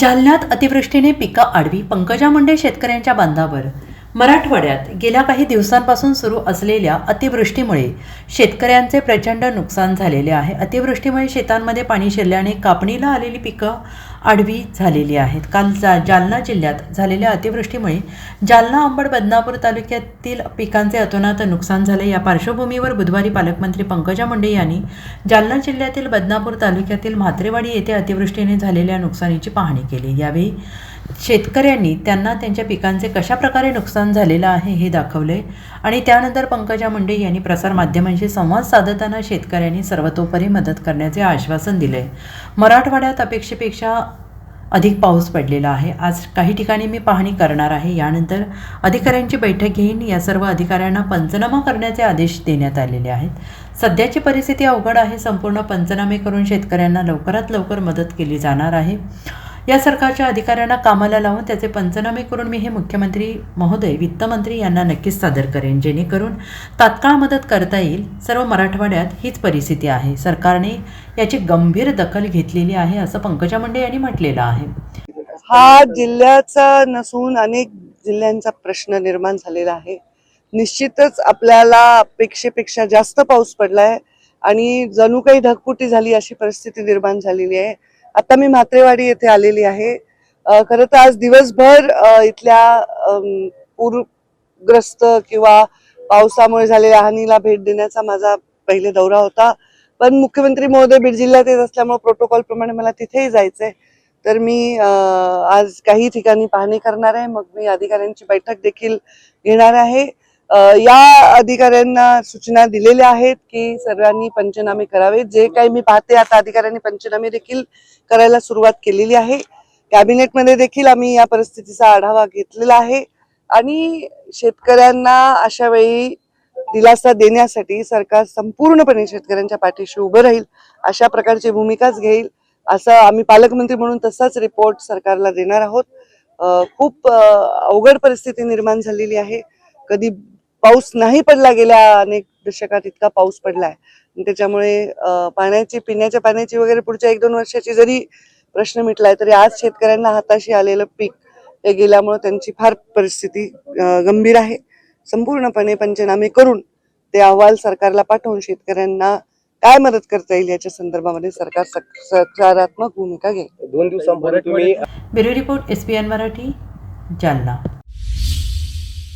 जालन्यात अतिवृष्टीने पिकं आडवी. पंकजा मुंडे शेतकऱ्यांच्या बांधावर. मराठवाड्यात गेल्या काही दिवसांपासून सुरू असलेल्या अतिवृष्टीमुळे शेतकऱ्यांचे प्रचंड नुकसान झालेले आहे. अतिवृष्टीमुळे शेतांमध्ये पाणी शिरल्याने कापणीला आलेली पिकं आडवी झालेली आहेत. काल जा जालना जिल्ह्यात झालेल्या अतिवृष्टीमुळे जालना अंबड बदनापूर तालुक्यातील पिकांचे अतोनात नुकसान झाले. या पार्श्वभूमीवर बुधवारी पालकमंत्री पंकजा मुंडे यांनी जालना जिल्ह्यातील बदनापूर तालुक्यातील म्हात्रेवाडी येथे अतिवृष्टीने झालेल्या नुकसानीची पाहणी केली. यावेळी शेतकऱ्यांनी त्यांना त्यांच्या पिकांचे कशाप्रकारे नुकसान झालेलं आहे हे दाखवले आणि त्यानंतर पंकजा मुंडे यांनी प्रसारमाध्यमांशी संवाद साधताना शेतकऱ्यांनी सर्वतोपरी मदत करण्याचे आश्वासन दिले. मराठवाड्यात अपेक्षेपेक्षा अधिक पाऊस पडलेला आहे. आज काही ठिकाणी मी पाहणी करणार आहे. यानंतर अधिकाऱ्यांची बैठक घेईन. या सर्व अधिकाऱ्यांना पंचनामा करण्याचे आदेश देण्यात आलेले आहेत. सध्याची परिस्थिती अवघड आहे. संपूर्ण पंचनामे करून शेतकऱ्यांना लवकरात लवकर मदत केली जाणार आहे. या सरकारच्या अधिकाऱ्यांना कामाला लावून त्याचे पंचनामे करून मी हे मुख्यमंत्री महोदय वित्तमंत्री यांना नक्कीच सादर करेन जेणेकरून तात्काळ मदत करता येईल. सर्व मराठवाड्यात हीच परिस्थिती आहे. सरकारने याची गंभीर दखल घेतलेली आहे असं पंकजा मुंडे यांनी म्हटलेलं आहे. हा जिल्ह्याचा नसून अनेक जिल्ह्यांचा प्रश्न निर्माण झालेला आहे. निश्चितच आपल्याला अपेक्षेपेक्षा जास्त पाऊस पडलाय आणि जणू काही ढगफुटी झाली अशी परिस्थिती निर्माण झालेली आहे. आता मी म्हात्रेवाडी येथे आलेली आहे. खरं तर आज दिवसभर इथल्या पूरग्रस्त किंवा पावसामुळे झालेल्या हानीला भेट देण्याचा माझा पहिले दौरा होता. पण मुख्यमंत्री महोदय बीड जिल्ह्यात येत असल्यामुळे प्रोटोकॉल प्रमाणे मला तिथेही जायचंय. तर मी आज काही ठिकाणी पाहणी करणार आहे. मग मी अधिकाऱ्यांची बैठक देखील घेणार आहे. या अधिकाऱ्यांना सूचना दिलेल्या आहेत की सर्वांनी पंचनामे करावे जे काही मी पाहते आता अधिकाऱ्यांनी पंचनामे देखील करायला सुरुवात केलेली आहे. कॅबिनेटमध्ये देखील आम्ही या परिस्थितीचा आढावा घेतलेला आहे. आणि शेतकऱ्यांना अशा वेळी दिलासा देण्यासाठी सरकार संपूर्णपणे शेतकऱ्यांच्या पाठीशी उभं राहील अशा प्रकारची भूमिकाच घेईल असं आम्ही पालकमंत्री म्हणून तसाच रिपोर्ट सरकारला देणार आहोत. खूप अवघड परिस्थिती निर्माण झालेली आहे. कधी पाऊस नाही पडला गेल्या अनेक दशकात इतका पाऊस पडलाय. आणि त्याच्यामुळे पाण्याची पिण्याच्या पाण्याची वगैरे पुढच्या एक दोन वर्षाची जरी प्रश्न मिटलाय तरी आज शेतकऱ्यांना हाताशी आलेलं पीक हे गेल्यामुळे त्यांची फार परिस्थिती गंभीर आहे. संपूर्णपणे पंचनामे करून ते अहवाल सरकारला पाठवून शेतकऱ्यांना काय मदत करता येईल याच्या संदर्भामध्ये सरकार सक- सकारात्मक भूमिका घेईल. दोन दिवसांपूर्वी तुम्ही bureau report S P N Marathi Jalna.